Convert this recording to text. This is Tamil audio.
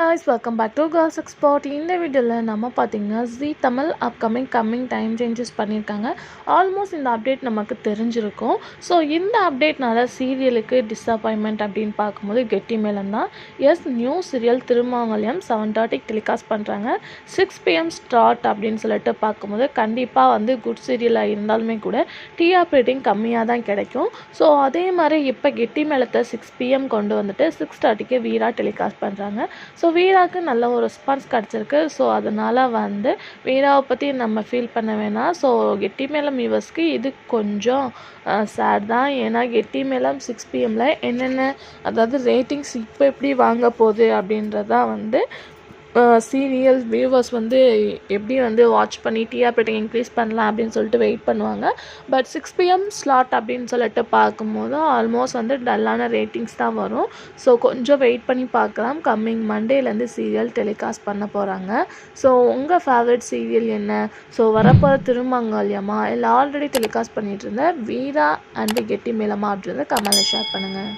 ஹாய்ஸ் welcome back to gas export இந்த வீடியோவில் நம்ம பார்த்தீங்கன்னா Zee Tamil upcoming coming time changes பண்ணியிருக்காங்க. ஆல்மோஸ்ட் இந்த அப்டேட் நமக்கு தெரிஞ்சிருக்கும். ஸோ இந்த அப்டேட்னால சீரியலுக்கு டிஸப்பாயின்மெண்ட் அப்படின்னு பார்க்கும்போது கெட்டி மேலம் தான். Yes new serial Thirumangalyam seven தேர்ட்டிக்கு டெலிகாஸ்ட் பண்ணுறாங்க சிக்ஸ் பிஎம் ஸ்டார்ட் அப்படின்னு சொல்லிட்டு பார்க்கும்போது கண்டிப்பாக வந்து குட் சீரியலாக இருந்தாலுமே கூட டிஆர் ரேட்டிங் கம்மியாக தான் கிடைக்கும். ஸோ அதே மாதிரி இப்போ கெட்டி மேலத்தை சிக்ஸ் பிஎம் கொண்டு வந்துட்டு சிக்ஸ் தேர்ட்டிக்கு வீரா டெலிகாஸ்ட் பண்ணுறாங்க ஸோ ஸோ வீராவுக்கு நல்ல ஒரு ரெஸ்பான்ஸ் கிடச்சிருக்கு. ஸோ அதனால் வந்து வீராவை பற்றி நம்ம ஃபீல் பண்ண வேணாம். ஸோ கெட்டி மேலம் யூவர்ஸ்க்கு இது கொஞ்சம் சேட் தான். ஏன்னா கெட்டி மேலம் சிக்ஸ் பிஎம்மில் என்னென்ன அதாவது ரேட்டிங்ஸ் இப்போ எப்படி வாங்க போகுது அப்படின்றதான் வந்து சீரியல் வியூவர்ஸ் வந்து எப்படி வந்து வாட்ச் பண்ணி டிஆர் இன்க்ரீஸ் பண்ணலாம் அப்படின்னு சொல்லிட்டு வெயிட் பண்ணுவாங்க. பட் சிக்ஸ் பிஎம் ஸ்லாட் அப்படின்னு சொல்லிட்டு பார்க்கும்போது ஆல்மோஸ்ட் வந்து டல்லான ரேட்டிங்ஸ் தான் வரும். ஸோ கொஞ்சம் வெயிட் பண்ணி பார்க்கலாம். கம்மிங் மண்டேலேருந்து சீரியல் டெலிகாஸ்ட் பண்ண போகிறாங்க ஸோ உங்கள் ஃபேவரட் சீரியல் என்ன? ஸோ வரப்போகிற திருமங்கல்யமா? இல்லை ஆல்ரெடி டெலிகாஸ்ட் பண்ணிகிட்டு இருந்த வீரா அண்ட் கெட்டி மேலமா அப்படின்றத கமெண்ட்டில் ஷேர் பண்ணுங்கள்